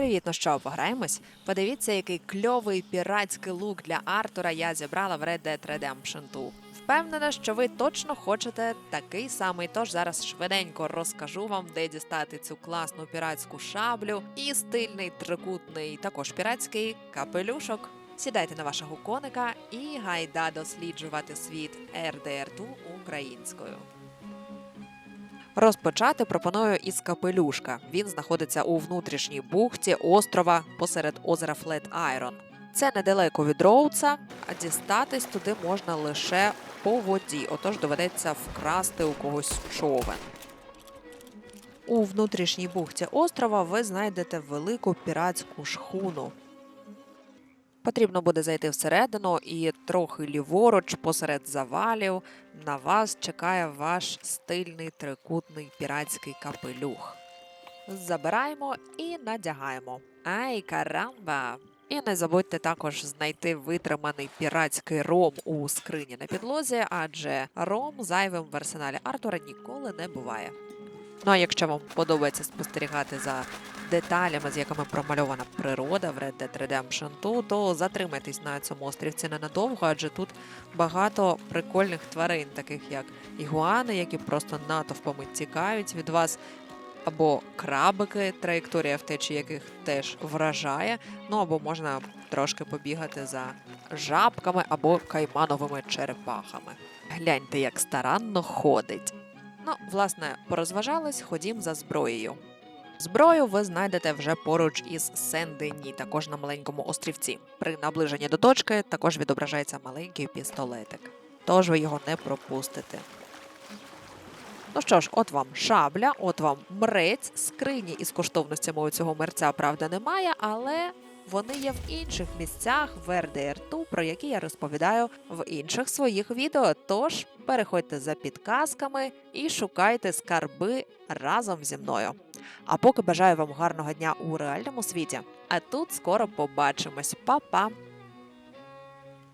Привіт, ну що, пограємось? Подивіться, який кльовий піратський лук для Артура я зібрала в Red Dead Redemption 2. Впевнена, що ви точно хочете такий самий, тож зараз швиденько розкажу вам, де дістати цю класну піратську шаблю і стильний трикутний, також піратський капелюшок. Сідайте на вашого коника і гайда досліджувати світ RDR2 українською. Розпочати пропоную із капелюшка. Він знаходиться у внутрішній бухті острова посеред озера Флет Айрон. Це недалеко від Роудса, а дістатись туди можна лише по воді, отож доведеться вкрасти у когось човен. У внутрішній бухті острова ви знайдете велику піратську шхуну. Потрібно буде зайти всередину і трохи ліворуч посеред завалів на вас чекає ваш стильний трикутний піратський капелюх. Забираємо і надягаємо. Ай, карамба! І не забудьте також знайти витриманий піратський ром у скрині на підлозі, адже ром зайвим в арсеналі Артура ніколи не буває. Ну а якщо вам подобається спостерігати за деталями, з якими промальована природа в Red Dead Redemption 2, то затримайтесь на цьому острівці ненадовго, адже тут багато прикольних тварин, таких як ігуани, які просто натовпами тікають від вас, або крабики, траєкторія втечі яких теж вражає. Ну або можна трошки побігати за жабками або каймановими черепахами. Гляньте, як старанно ходить. Ну, власне, порозважались, ходім за зброєю. Зброю ви знайдете вже поруч із Сен-Дені, також на маленькому острівці. При наближенні до точки також відображається маленький пістолетик. Тож ви його не пропустите. Ну що ж, от вам шабля, от вам мрець, скрині із коштовностями у цього мерця, правда, немає, але вони є в інших місцях в RDR2, про які я розповідаю в інших своїх відео. Тож переходьте за підказками і шукайте скарби разом зі мною. А поки бажаю вам гарного дня у реальному світі. А тут скоро побачимось. Па-па!